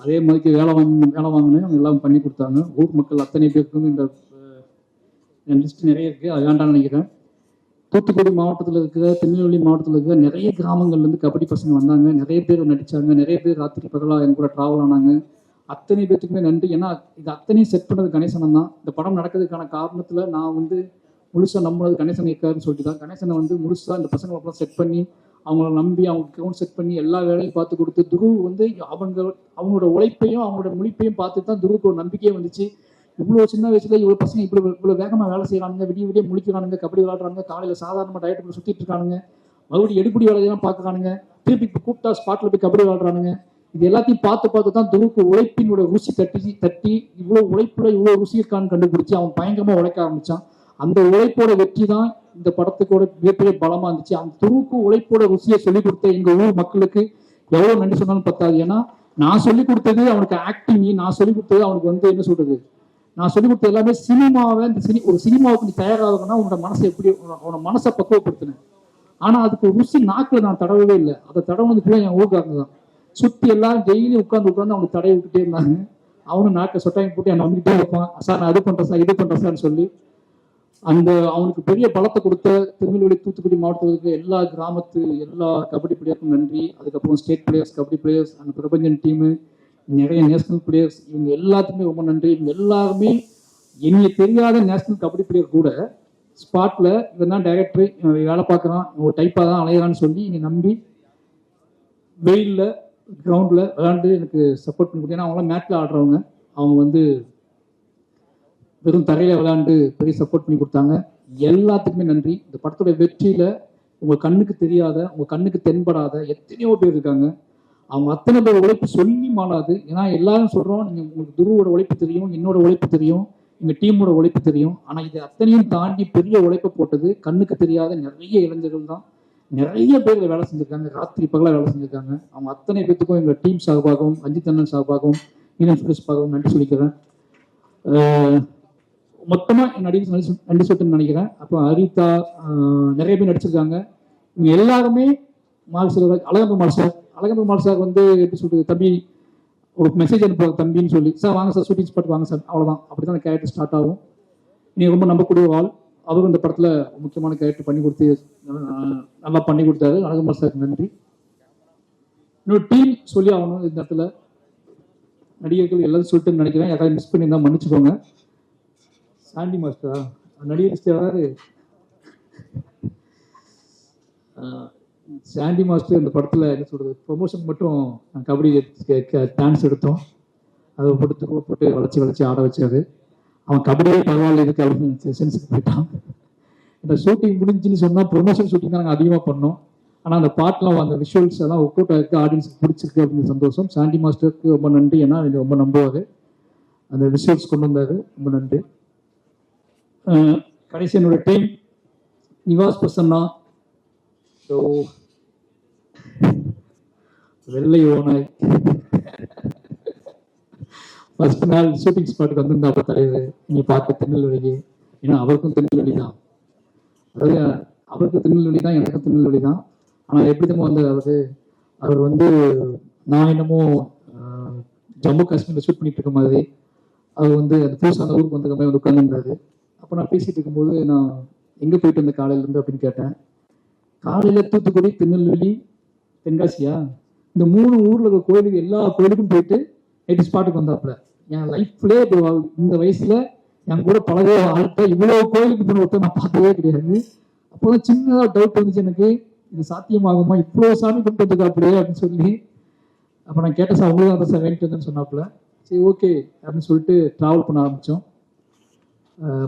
அதே மாதிரிக்கு வேலை வாங்கணும் வேலை வாங்கணும் அவங்க எல்லாம் பண்ணி கொடுத்தாங்க. ஊர் மக்கள் அத்தனை பேருக்கும் இந்த லிஸ்ட் நிறைய இருக்குது அது வேண்டாம்னு நினைக்கிறேன். தூத்துக்குடி மாவட்டத்தில் இருக்கிற திருநெல்வேலி மாவட்டத்தில் இருக்கிற நிறைய கிராமங்கள்ல இருந்து கபடி பசங்க வந்தாங்க. நிறைய பேர் நடிச்சாங்க. நிறைய பேர் ராத்திரி பகலாக எங்க கூட ட்ராவல் ஆனாங்க. அத்தனை பேத்துக்குமே நன்றி. ஏன்னா இது அத்தனையும் செட் பண்ணது கணேசனம் தான். இந்த படம் நடக்கிறதுக்கான காரணத்துல நான் வந்து முழுசா நம்பினது கணேசன் இருக்காருன்னு சொல்லிட்டு தான். கணேசனை வந்து முழுசா இந்த பசங்களை அப்புறம் செட் பண்ணி அவங்கள நம்பி அவங்க கவுண்ட் செட் பண்ணி எல்லா வேலையும் பார்த்து கொடுத்து துருவ் வந்து அவங்க அவங்களோட உழைப்பையும் அவங்களோட முழிப்பையும் பார்த்து தான் துருவுக்கு ஒரு நம்பிக்கையே வந்துச்சு. இவ்வளோ சின்ன வயசுல இவ்வளோ பசங்க இப்படி இவ்வளோ வேகமாக வேலை செய்யறானுங்க விடிய விடிய முழிக்கிறானுங்க கபடி விளாடுறாங்க காலையில் சாதாரணமாக பண்ணி சுற்றிட்டு இருக்கானுங்க மறுபடியும் எடுபடி வேலையெல்லாம் பார்க்குறானுங்க திருப்பி கூப்பிட்டா ஸ்பாட்டில் போய் கபடி விளாடுறானுங்க இது எல்லாத்தையும் பார்த்து பார்த்து தான் துருக்கு உழைப்பினோட ருசி தட்டி தட்டி இவ்வளோ உழைப்புல இவ்வளோ ருசி இருக்கான்னு கண்டுபிடிச்சு அவன் பயங்கரமாக உழைக்க ஆரம்பிச்சான். அந்த உழைப்போட வெற்றி தான் இந்த படத்துக்கோட மிகப்பெரிய பலமா இருந்துச்சு. அந்த துருக்கு உழைப்போட ருசியை சொல்லி கொடுத்த எங்க ஊர் மக்களுக்கு எவ்வளவு நன்றி சொன்னாலும் பத்தாது. ஏன்னா நான் சொல்லி கொடுத்தது அவனுக்கு ஆக்டிங் நான் சொல்லி கொடுத்தது அவனுக்கு வந்து என்ன சொல்றது? நான் சொல்லிக் கொடுத்த எல்லாமே சினிமாவை இந்த சினி ஒரு சினிமாவுக்கு நீ தயாராகணும்னா உன்னோட மனசை எப்படி உன்னோட மனசை பக்குவப்படுத்தினேன். ஆனால் அதுக்கு ருசி நாக்கில் நான் தடவவே இல்லை. அதை தடவுனது கூட என் ஊருக்காரங்க தான். சுற்றி எல்லாரும் டெய்லி உட்காந்து உட்காந்து அவனுக்கு தடவை விட்டுட்டே இருந்தாங்க. அவனும் நாக்கை சொட்டாங்க போட்டு என்னை வந்துட்டே இருப்பான். சார் நான் அது பண்ணுறேன் சார் இது பண்ணுறேன் சார்னு சொல்லி அந்த அவனுக்கு பெரிய பலத்தை கொடுத்த திருநெல்வேலி தூத்துக்குடி மாவட்டத்துக்கு எல்லா கிராமத்து எல்லா கபடி பிளேயருக்கும் நன்றி. அதுக்கப்புறம் ஸ்டேட் பிளேயர்ஸ் கபடி பிளேயர்ஸ் அந்த பிரபஞ்சன் டீமு நிறைய நேஷனல் பிளேயர்ஸ் இவங்க எல்லாத்துக்குமே ரொம்ப நன்றி. இவங்க எல்லாருமே எனக்கு தெரியாத நேஷனல் கபடி பிளேயர் கூட ஸ்பாட்ல இவன் தான் டைரக்டர் இவன் வேலை பார்க்குறான் இவன் டைப்பாக தான் அலையிறான்னு சொல்லி என்னை நம்பி வெயிலில் கிரவுண்டில் விளாண்டு எனக்கு சப்போர்ட் பண்ணி கொடுத்தேன். ஏன்னா அவங்களாம் மேட்டில் ஆடுறவங்க. அவங்க வந்து வெறும் தரையில் விளாண்டு பெரிய சப்போர்ட் பண்ணி கொடுத்தாங்க. எல்லாத்துக்குமே நன்றி. இந்த படத்தோட வெற்றியில் உங்கள் கண்ணுக்கு தெரியாத உங்கள் கண்ணுக்கு தென்படாத எத்தனையோ பேர் இருக்காங்க. அவங்க அத்தனை பேர் உழைப்பு சொல்லி மாறாது. ஏன்னா எல்லாரும் சொல்றோம் நீங்க உங்களுக்கு துருவோட உழைப்பு தெரியும் என்னோட உழைப்பு தெரியும் எங்க டீமோட உழைப்பு தெரியும். ஆனா இது அத்தனையும் தாண்டி பெரிய உழைப்பை போட்டது கண்ணுக்கு தெரியாத நிறைய இளைஞர்கள் தான். நிறைய பேர் வேலை செஞ்சிருக்காங்க. ராத்திரி பகலாக வேலை செஞ்சிருக்காங்க. அவங்க அத்தனை பேத்துக்கும் எங்க டீம் சார்பாகவும் அஜித் அண்ணன் சார்பாகவும் ஈரன் சார்பாகவும் நன்றி சொல்லிக்கிறேன். மொத்தமாக மொத்தமா என் நன்றி சொல்லிட்டு நினைக்கிறேன். அப்போ அரிதா நிறைய பேர் நடிச்சிருக்காங்க. இவங்க எல்லாருமே மால் சார் அழகம்பு சார் அழகன் பெருமாள் சார் வந்து எப்படி சொல்றது தம்பி ஒரு மெசேஜ் அனுப்புவாங்க தம்பின்னு சொல்லி. சார் வாங்க சார் ஷூட்டிங் ஸ்பாட் வாங்க சார். அவ்வளோதான் அப்படி தான் அந்த கேரக்டர் ஸ்டார்ட் ஆகும். நீங்கள் ரொம்ப நம்பக்கூடிய ஆள். அவரும் இந்த படத்தில் முக்கியமான கேரக்டர் பண்ணி கொடுத்து நல்லா பண்ணி கொடுத்தாரு. அழகம்பு சார் நன்றி. இன்னொரு டீம் சொல்லி ஆகணும் இந்த இடத்துல. நடிகர்கள் எல்லாரும் சொல்லிட்டு நினைக்கிறேன். யாராவது மிஸ் பண்ணியிருந்தா மன்னிச்சுக்கோங்க. சாண்டி மாஸ்டரா? நடிகர் யாராவது? சாண்டி மாஸ்டர் இந்த படத்தில் என்ன சொல்கிறது ப்ரொமோஷன் மட்டும் கபடி டான்ஸ் எடுத்தோம். அதை போட்டு போட்டு வளைச்சி வளைச்சி ஆட வச்சாரு. அவன் கபடியே பரவாயில்ல இதுக்கு அப்படின்னு சென்ஸுக்கு போயிட்டான். இந்த ஷூட்டிங் முடிஞ்சுன்னு சொன்னால் ப்ரொமோஷன் ஷூட்டிங் தான் நாங்கள் அதிகமாக பண்ணோம். ஆனால் அந்த பாட்டெலாம் அந்த விஷுவல்ஸ் எல்லாம் ஒர்க் அவுட் ஆடியன்ஸுக்கு பிடிச்சிருக்கு அப்படின்னு சந்தோஷம். சாண்டி மாஸ்டருக்கு ரொம்ப நன்றி ஏன்னா எனக்கு ரொம்ப நம்புவார். அந்த விஷுவல்ஸ் கொண்டு வந்தார் ரொம்ப நன்றி. கடைசி என்னோட டீம் நிவாஸ் பிரசன்னா. ஸோ வெள்ளை ஓனாய் ஃபர்ஸ்ட் நாள் ஷூட்டிங் ஸ்பாட்டுக்கு வந்திருந்தா அப்போ தலைவர் நீங்கள் பார்க்க திருநெல்வேலிக்கு. ஏன்னா அவருக்கும் திருநெல்வேலி தான் அதாவது அவருக்கு திருநெல்வேலி தான் எனக்கும் திருநெல்வேலி தான் ஆனால் எப்படி நம்ம வந்து அதாவது அவர் வந்து நான் என்னமோ ஜம்மு காஷ்மீரில் ஷூட் பண்ணிட்டு இருக்க மாதிரி. அவர் வந்து அந்த புதுசாக அந்த ஊருக்கு வந்த மாதிரி வந்து உட்காந்துருந்தாரு அப்போ நான் பேசிகிட்டு இருக்கும்போது நான் எங்கே போயிட்டு வந்த காலையிலேருந்து அப்படின்னு கேட்டேன். காலையில் தூத்துக்குடி திருநெல்வேலி தென்காசியா? இந்த மூணு ஊர்ல இருக்க கோயிலுக்கு எல்லா கோயிலுக்கும் போயிட்டு நைட்டு ஸ்பாட்டுக்கு வந்தாப்புல. என் லைஃப்ல இந்த வயசுல என் கூட பழக ஆள்கிட்ட இவ்வளவு கோயிலுக்கு போன ஒருத்தர் நான் பார்த்ததே கிடையாது. அப்போதான் சின்னதாக டவுட் வந்துச்சு எனக்கு. இது சாத்தியமாகுமா? இவ்வளவு சாமி கும்பிட்டு அப்படியே அப்படின்னு சொல்லி அப்போ நான் கேட்டேன் சார் உங்களுக்கு தான் சார் வேண்டிட்டு வந்தேன்னு சொன்னாப்புல. சரி ஓகே அப்படின்னு சொல்லிட்டு ட்ராவல் பண்ண ஆரம்பித்தோம்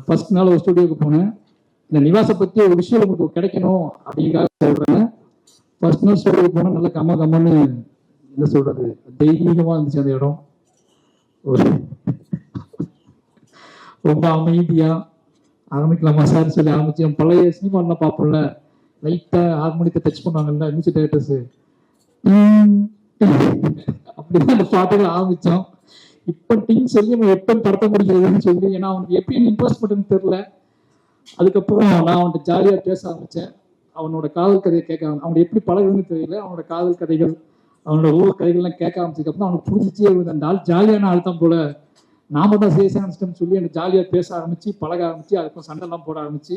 ஃபர்ஸ்ட் நாள் ஒரு ஸ்டுடியோக்கு போனேன். இந்த நிவாசை பற்றி ஒரு விஷயம் உங்களுக்கு கிடைக்கணும் அப்படிங்காக சொல்கிறேன் ஃபர்ஸ்ட் ஸ்டோரிக்கு போனால் நல்லா கம்ம கம்மன்னு என்ன சொல்கிறது தெய்வீகமாக இருந்துச்சு அந்த இடம். ஒரு ரொம்ப அமைதியாக ஆரம்பிக்கலாமா. சார் சொல்லி ஆரம்பிச்சு. என் பழைய சினிமாலாம் பார்ப்போம்ல. லைட்டாக ஹார்மோனியத்தை டச் பண்ணுவாங்கல்ல மியூசிக் டைரக்டர்ஸ் அப்படிதான் அந்த பாட்டுகள் ஆரம்பித்தோம் இப்போ டீம் சொல்லி நம்ம எப்போ படத்த முடிக்கிறதுன்னு சொல்லி ஏன்னா அவனுக்கு எப்படி இன்வெஸ்ட்மெண்ட்னு தெரியல. அதுக்கப்புறம் நான் அவன்கிட்ட ஜாலியாக பேச ஆரம்பித்தேன் அவனோட காதல் கதையை கேட்க அவனை எப்படி பழகுதுன்னு தெரியல. அவனோட காதல் கதைகள் அவனோட ஊர் கதைகள்லாம் கேட்க ஆரம்பிச்சதுக்கப்புறம் அவனுக்கு புரிஞ்சிச்சே இருந்தது. அந்த ஆள் ஜாலியான ஆள் தான் போல. நாம தான் செய்ய ஆரம்பிச்சிட்டோம்னு சொல்லி எனக்கு ஜாலியாக பேச ஆரம்பிச்சு பழக ஆரம்பிச்சு அதுக்கும் சண்டைலாம் போட ஆரம்பிச்சு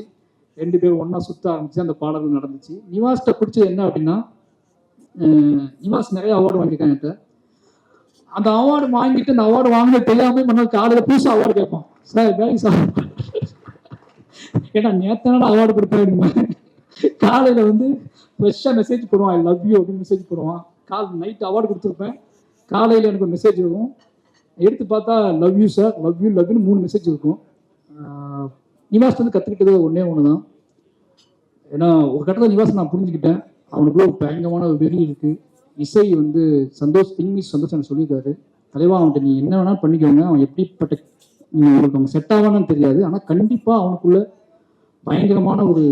ரெண்டு பேரும் ஒன்றா சுத்த ஆரம்பிச்சு அந்த பாடல்கள் நடந்துச்சு. நிவாஸ்கிட்ட பிடிச்சது என்ன அப்படின்னா நிவாஸ் நிறைய அவார்டு வாங்கியிருக்கான் என்கிட்ட. அந்த அவார்டு வாங்கிட்டு அந்த அவார்டு வாங்கினது தெரியாம மறுநாள் காலையில் புதுசாக அவார்டு கேட்பான். சார் வேலை சார். ஏன்னா நேத்தனோட அவார்டு கொடுத்தேன் காலையில வந்து ஃப்ரெஷ்ஷாக மெசேஜ் போடுவான் ஐ லவ் யூ அப்படின்னு மெசேஜ் போடுவான். கால் நைட் அவார்டு கொடுத்துருப்பேன். காலையில் எனக்கு ஒரு மெசேஜ் வரும். எடுத்து பார்த்தா love you sir love you love மூணு மெசேஜ் இருக்கும். நிவாஸ் வந்து கற்றுக்கிட்டது ஒன்றே ஒன்று தான் ஏன்னா ஒரு கட்டத்தில் நிவாஸ் நான் புரிஞ்சுக்கிட்டேன். அவனுக்குள்ள ஒரு பயங்கரமான ஒரு வெறி இருக்கு. இசை வந்து சந்தோஷ் இங்கிலீஷ் சந்தோஷம் சொல்லியிருக்காரு. தலைவா அவன்கிட்ட நீ என்ன வேணாலும் பண்ணிக்கோங்க. அவன் எப்படிப்பட்ட உங்களுக்கு அவன் செட் ஆவானு தெரியாது. ஆனால் கண்டிப்பாக அவனுக்குள்ள பயங்கரமான ஒரு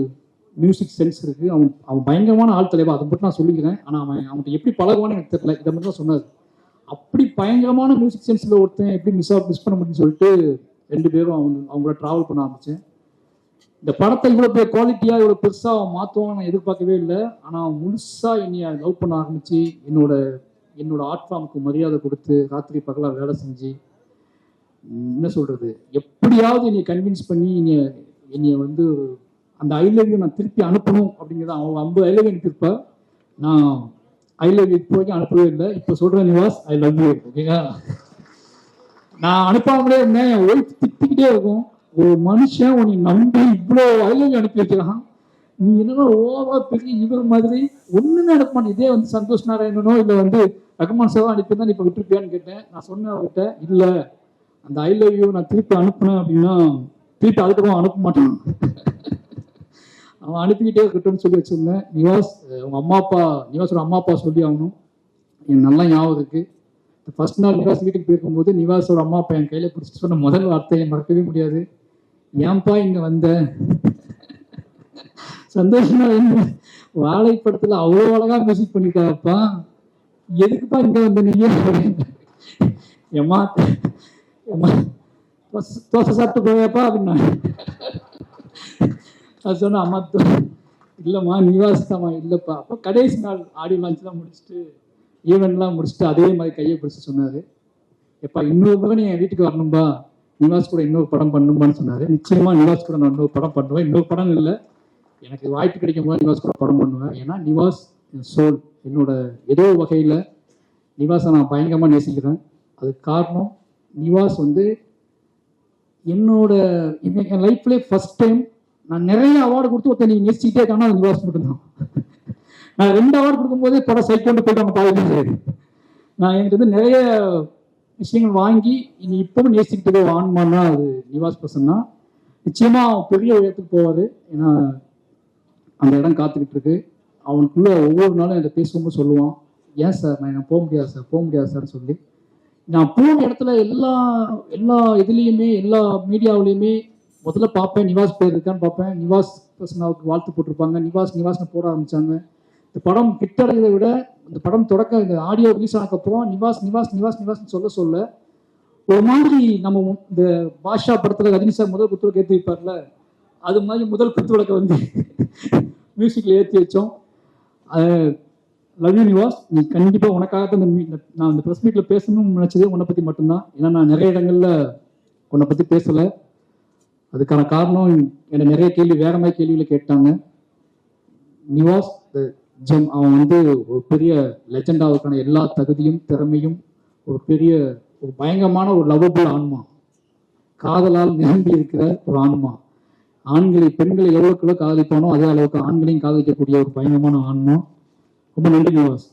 மியூசிக் சென்ஸ் இருக்கு. அவன் அவன் பயங்கரமான ஆள் தலைவா. அதை மட்டும் நான் சொல்லிக்கிறேன். ஆனால் அவன் அவன்கிட்ட எப்படி பழகுவான்னு எனக்கு தெரியல. இதை மட்டும் தான் சொன்னார். அப்படி பயங்கரமான மியூசிக் சென்ஸில் ஒருத்தன் எப்படி மிஸ் ஆஃப் மிஸ் பண்ண முடியும்னு சொல்லிட்டு ரெண்டு பேரும் அவங்க அவங்கள ட்ராவல் பண்ண ஆரம்பித்தேன் இந்த படத்தை இவ்வளோ பெரிய குவாலிட்டியாக இவ்வளோ பெருசாக அவன் மாற்றுவான் நான் எதிர்பார்க்கவே இல்லை. ஆனால் அவன் முழுசாக என்னைய லவ் பண்ண ஆரம்பித்து என்னோட என்னோட ஆர்ட் ஃபார்முக்கு மரியாதை கொடுத்து ராத்திரி பகலாக வேலை செஞ்சு என்ன சொல்கிறது எப்படியாவது என்னை கன்வின்ஸ் பண்ணி என்னை என்னைய வந்து அந்த ஐ லவ் யூ நான் திருப்பி அனுப்பணும் அப்படிங்கிறத அவன் ஐம்பது ஐ லவ் அனுப்பியிருப்பா. நான் ஐ லவ் யூ இப்போ வரைக்கும் அனுப்பவே இல்லை. இப்போ சொல்கிறேன் நிவாஸ் ஐ லவ் யூ ஓகேங்களா நான் அனுப்பாமலே இருந்தேன். என் ஒய்ஃப் திட்டிக்கிட்டே இருக்கும். ஒரு மனுஷன் உன்னை நம்பி இவ்வளோ ஐ லவ் யூ அனுப்பி வைக்கிறான் நீ என்னன்னா ஓவா பெரிய இவர் மாதிரி? ஒன்றுமே அனுப்ப மாட்டேன். இதே வந்து சந்தோஷ் நாராயணனோ இல்லை வந்து ரகுமான் சாரோ அனுப்பியிருந்தா நீ இப்போ விட்டுருப்பியான்னு கேட்டேன். நான் சொன்னேன் அவர்கிட்ட இல்லை அந்த ஐ லவ் யூ நான் திருப்பி அனுப்புனேன் அப்படின்னா திருப்பி அதுக்கப்புறம் அனுப்ப மாட்டேன். அவன் அனுப்பிக்கிட்டே இருக்கட்டும்னு சொல்லி வச்சிருந்தேன். நிவாஸ் அஹ் உங்க அம்மா அப்பா நிவாஸோட அம்மா அப்பா சொல்லி ஆகணும். எனக்கு நல்லா ஞாபகம் இருக்கு. ஃபர்ஸ்ட் நாள் நிவாஸ் வீட்டுக்கு போயிருக்கும்போது நிவாஸோட அம்மா அப்பா என் கையில பிடிச்சிட்டு சொன்ன முதல் வார்த்தையை மறக்கவே முடியாது. ஏன்பா இங்க வந்த? சந்தோஷமா என்ன வாழைப்படத்துல அவ்வளோ அழகா மியூசிக் பண்ணிருக்காப்பா. எதுக்குப்பா இங்க வந்த நீங்க ஏமா எம்மா தோசை தோசை சாப்பிட்டு போயப்பா அப்படின்னா அது சொன்னால் அம்மா தோ- இல்லைம்மா நிவாஸ் இல்லைப்பா. அப்போ கடைசி நாள் ஆடியோ லான்ச்லாம் முடிச்சுட்டு ஈவெண்ட்லாம் முடிச்சுட்டு அதே மாதிரி கையை பிடிச்சி சொன்னார். எப்பா இன்னொரு பக்கம் நீ என் வீட்டுக்கு வரணும்பா. நிவாஸ் கூட இன்னொரு படம் பண்ணுமான்னு சொன்னார். நிச்சயமாக நிவாஸ் கூட நான் இன்னொரு படம் பண்ணுவேன். இன்னொரு படம் இல்லை. எனக்கு வாய்ப்பு கிடைக்கும் போது நிவாஸ் கூட படம் பண்ணுவேன். ஏன்னா நிவாஸ் என் சோல் என்னோட ஏதோ வகையில் நிவாஸை நான் பயங்கரமாக நேசிக்கிறேன். அதுக்கு காரணம் நிவாஸ் வந்து என்னோட என் லைஃப்லேயே ஃபர்ஸ்ட் டைம் நான் நிறைய அவார்டு கொடுத்து ஒருத்தர் நீங்கள் நேசிக்கிட்டே இருக்காங்கன்னா அது நிவாஸ் மட்டும்தான் நான் ரெண்டு அவார்டு கொடுக்கும்போது படம் சைக்கோண்டு போயிட்டு அவங்க கிடையாது நான் என்கிட்ட வந்து நிறைய விஷயங்கள் வாங்கி இனி இப்பவும் நேசிக்கிட்டு போய் வாங்கமானா அது நிவாஸ் பர்சன் தான். நிச்சயமா பெரிய உயரத்துக்கு போவாரு. ஏன்னா அந்த இடம் காத்துக்கிட்டு இருக்கு. அவனுக்குள்ள ஒவ்வொரு நாளும் என்கிட்ட பேசும்போது சொல்லுவான் ஏன் சார் நான் எனக்கு போக முடியாது சார் போக முடியாது சார் சொல்லி. நான் போன இடத்துல எல்லா எல்லா இதுலேயுமே எல்லா மீடியாவிலையுமே முதல்ல பார்ப்பேன் நிவாஸ் பேர் இருக்கான்னு பார்ப்பேன். நிவாஸ் பர்சனாவுக்கு வாழ்த்து போட்டிருப்பாங்க. நிவாஸ் நிவாஸ்னு போட ஆரம்பித்தாங்க இந்த படம் கிட்டடைகிறத விட இந்த படம் தொடக்க இந்த ஆடியோ ரிலீஸ் ஆனதுக்கப்புறம் நிவாஸ் நிவாஸ் நிவாஸ் நிவாஸ்னு சொல்ல சொல்ல ஒரு மாதிரி நம்ம இந்த பாஷா படத்தில் ரஜினி சார் முதல் குத்து ஏற்றி வைப்பார்ல அது மாதிரி முதல் குத்து விளக்க வந்து மியூசிக்கில் ஏற்றி வச்சோம். Love you Nivas. நீ கண்டிப்பாக உனக்காக தான் இந்த நான் இந்த ப்ரெஸ் மீட்டில் பேசணும்னு நினச்சதே உன்னை பற்றி மட்டும்தான். ஏன்னா நான் நிறைய இடங்களில் உன்னை பற்றி பேசலை. அதுக்கான காரணம் என்னை நிறைய கேள்வி வேற மாதிரி கேள்வியில கேட்டாங்க. நிவாஸ் ஜெம் அவன் வந்து ஒரு பெரிய லெஜெண்டாவுக்கான எல்லா தகுதியும் திறமையும் ஒரு பெரிய ஒரு பயங்கரமான ஒரு லவபிள் ஆன்மா. காதலால் நிரம்பி இருக்கிற ஒரு ஆன்மா. ஆண்களை பெண்களை எவ்வளவுக்கு காதலிப்பானோ அதே அளவுக்கு ஆண்களையும் காதலிக்கக்கூடிய ஒரு பயங்கரமான ஆன்மா. ரொம்ப நன்றி நிவாஸ்.